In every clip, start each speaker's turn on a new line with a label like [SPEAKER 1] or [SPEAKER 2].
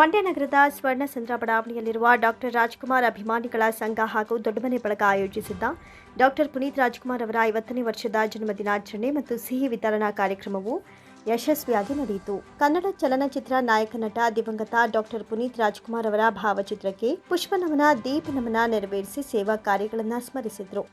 [SPEAKER 1] ಮಂಡ್ಯ ನಗರದ ಸ್ವರ್ಣಸಂದ್ರ ಬಡಾವಣೆಯಲ್ಲಿರುವ ಡಾಕ್ಟರ್ ರಾಜ್ಕುಮಾರ್ ಅಭಿಮಾನಿಗಳ ಸಂಘ ಹಾಗೂ ದೊಡ್ಡಮನೆ ಬಳಗ ಆಯೋಜಿಸಿದ್ದ ಡಾಕ್ಟರ್ ಪುನೀತ್ ರಾಜ್ಕುಮಾರ್ ಅವರ ಐವತ್ತನೇ ವರ್ಷದ ಜನ್ಮದಿನಾಚರಣೆ ಮತ್ತು ಸಿಹಿ ವಿತರಣಾ ಕಾರ್ಯಕ್ರಮವು ಯಶಸ್ವಿಯಾಗಿ ನಡೆಯಿತು. ಕನ್ನಡ ಚಲನಚಿತ್ರ ನಾಯಕ ನಟ ದಿವಂಗತ ಡಾಕ್ಟರ್ ಪುನೀತ್ ರಾಜ್ಕುಮಾರ್ ಅವರ ಭಾವಚಿತ್ರಕ್ಕೆ ಪುಷ್ಪನಮನ ದೀಪ ನಮನ ನೆರವೇರಿಸಿ ಸೇವಾ ಕಾರ್ಯಗಳನ್ನು ಸ್ಮರಿಸಿದರು.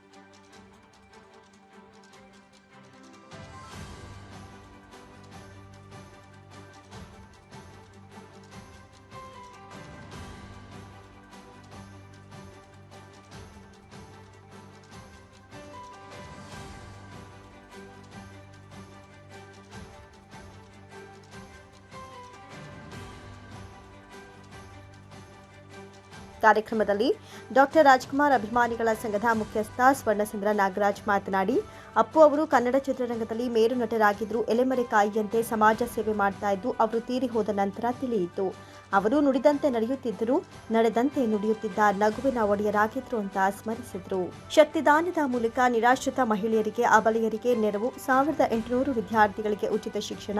[SPEAKER 1] ಕಾರ್ಯಕ್ರಮದಲ್ಲಿ ಡಾಕ್ಟರ್ ರಾಜ್ಕುಮಾರ್ ಅಭಿಮಾನಿಗಳ ಸಂಘದ ಮುಖ್ಯಸ್ಥ ಸ್ವರ್ಣಚಂದ್ರ ನಾಗರಾಜ್ ಮಾತನಾಡಿ, ಅಪ್ಪು ಅವರು ಕನ್ನಡ ಚಿತ್ರರಂಗದಲ್ಲಿ ಮೇರು ನಟರಾಗಿದ್ದರು ಎಲೆಮರೆ ಕಾಯಿಯಂತೆ ಸಮಾಜ ಸೇವೆ ಮಾಡ್ತಾ ಇದ್ದು, ಅವರು ತೀರಿ ಹೋದ ನಂತರ ತಿಳಿಯಿತು. ಅವರು ನುಡಿದಂತೆ ನಡೆಯುತ್ತಿದ್ದರು ನಡೆದಂತೆ ನುಡಿಯುತ್ತಿದ್ದ ನಗುವಿನ ಒಡೆಯರಾಗಿದ್ರು ಅಂತ ಸ್ಮರಿಸಿದ್ರು. ಶಕ್ತಿದಾನದ ಮೂಲಕ ನಿರಾಶ್ರಿತ ಮಹಿಳೆಯರಿಗೆ, ಅಬಲೆಯರಿಗೆ ನೆರವು, ಸಾವಿರದ ಎಂಟುನೂರು ವಿದ್ಯಾರ್ಥಿಗಳಿಗೆ ಉಚಿತ ಶಿಕ್ಷಣ,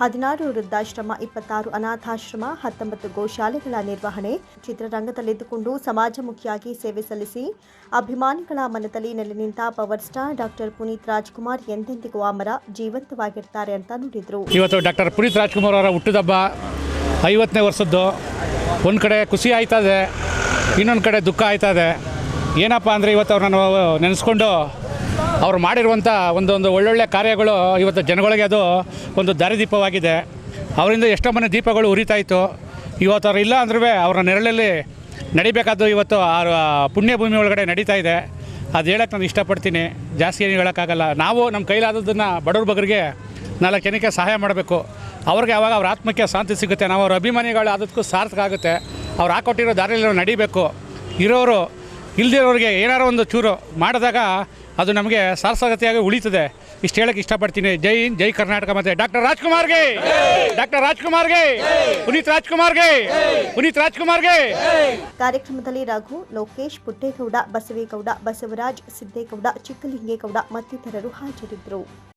[SPEAKER 1] ಹದಿನಾರು ವೃದ್ಧಾಶ್ರಮ, ಇಪ್ಪತ್ತಾರು ಅನಾಥಾಶ್ರಮ, ಹತ್ತೊಂಬತ್ತು ಗೋಶಾಲೆಗಳ ನಿರ್ವಹಣೆ, ಚಿತ್ರರಂಗದಲ್ಲಿದ್ದುಕೊಂಡು ಸಮಾಜಮುಖಿಯಾಗಿ ಸೇವೆ ಸಲ್ಲಿಸಿ, ಅಭಿಮಾನಿಗಳ ಮನದಲ್ಲಿ ನೆಲೆ ನಿಂತ power star doctor Puneeth Rajkumar ಎಂದೆಂದಿಗೂ ಅಮರ, ಜೀವಂತವಾಗಿರ್ತಾರೆ ಅಂತ ನುಡಿದ್ರು.
[SPEAKER 2] ಇವತ್ತು ಡಾಕ್ಟರ್ ಪುನೀತ್ ರಾಜ್ಕುಮಾರ್ ಅವರ ಹುಟ್ಟಿದಬ್ಬ ಐವತ್ತನೇ ವರ್ಷದ್ದು. ಒಂದು ಕಡೆ ಖುಷಿ ಆಯ್ತದೆ ಇನ್ನೊಂದು ಕಡೆ ದುಃಖ ಆಯ್ತದೆ ಏನಪ್ಪ ಅಂದರೆ ಇವತ್ತು ಅವ್ರನ್ನ ನಾವು ನೆನೆಸ್ಕೊಂಡು ಅವ್ರು ಮಾಡಿರುವಂಥ ಒಂದೊಂದು ಒಳ್ಳೊಳ್ಳೆ ಕಾರ್ಯಗಳು ಇವತ್ತು ಜನಗಳಿಗೆ ಅದು ಒಂದು ದಾರಿದೀಪವಾಗಿದೆ. ಅವರಿಂದ ಎಷ್ಟೋ ಮನೆ ದೀಪಗಳು ಉರಿತಾಯಿತ್ತು ಇವತ್ತು ಅವ್ರು ಇಲ್ಲ ಅಂದ್ರೂ ಅವರ ನೆರಳಲ್ಲಿ ನಡಿಬೇಕಾದ್ದು ಇವತ್ತು ಆ ಪುಣ್ಯಭೂಮಿ ಒಳಗಡೆ ನಡೀತಾ ಇದೆ. ಅದು ಹೇಳಕ್ಕೆ ನಾನು ಇಷ್ಟಪಡ್ತೀನಿ. ಜಾಸ್ತಿ ಏನು ಹೇಳೋಕ್ಕಾಗಲ್ಲ. ನಾವು ನಮ್ಮ ಕೈಲಾದದ್ದನ್ನು ಬಡವ್ರ ಬಗ್ಗರಿಗೆ ನಾಲ್ಕು ಜನಕ್ಕೆ ಸಹಾಯ ಮಾಡಬೇಕು. ಅವ್ರಿಗೆ ಯಾವಾಗ ಅವ್ರ ಆತ್ಮಕ್ಕೆ ಶಾಂತಿ ಸಿಗುತ್ತೆ, ನಾವು ಅವ್ರ ಅಭಿಮಾನಿಗಳು ಅದಕ್ಕೂ ಸಾರ್ಥಕ ಆಗುತ್ತೆ. ಅವ್ರು ಹಾಕೊಟ್ಟಿರೋ ದಾರಿಯಲ್ಲಿ ನಡಿಬೇಕು. ಇರೋರು, ಇಲ್ದಿರೋರಿಗೆ ಏನಾರೋ ಒಂದು ಚೂರು ಮಾಡಿದಾಗ ಅದು ನಮಗೆ ಸಾರ್ಥಕತೆಯಾಗಿ ಉಳಿತದೆ. ಇಷ್ಟು ಹೇಳಕ್ಕೆ ಇಷ್ಟಪಡ್ತೀನಿ. ಜೈ ಹಿಂದ್, ಜೈ ಕರ್ನಾಟಕ ಮತ್ತು ಡಾಕ್ಟರ್ ರಾಜ್ಕುಮಾರ್ಗೆ! ಡಾಕ್ಟರ್ ರಾಜ್ಕುಮಾರ್ಗೆ! ಪುನೀತ್ ರಾಜ್ಕುಮಾರ್ಗೆ! ಪುನೀತ್ ರಾಜ್ಕುಮಾರ್ಗೆ!
[SPEAKER 1] ಕಾರ್ಯಕ್ರಮದಲ್ಲಿ ರಘು, ಲೋಕೇಶ್, ಪುಟ್ಟೇಗೌಡ, ಬಸವೇಗೌಡ, ಬಸವರಾಜ್, ಸಿದ್ದೇಗೌಡ, ಚಿಕ್ಕಲಿಂಗೇಗೌಡ ಮತ್ತಿತರರು ಹಾಜರಿದ್ದರು.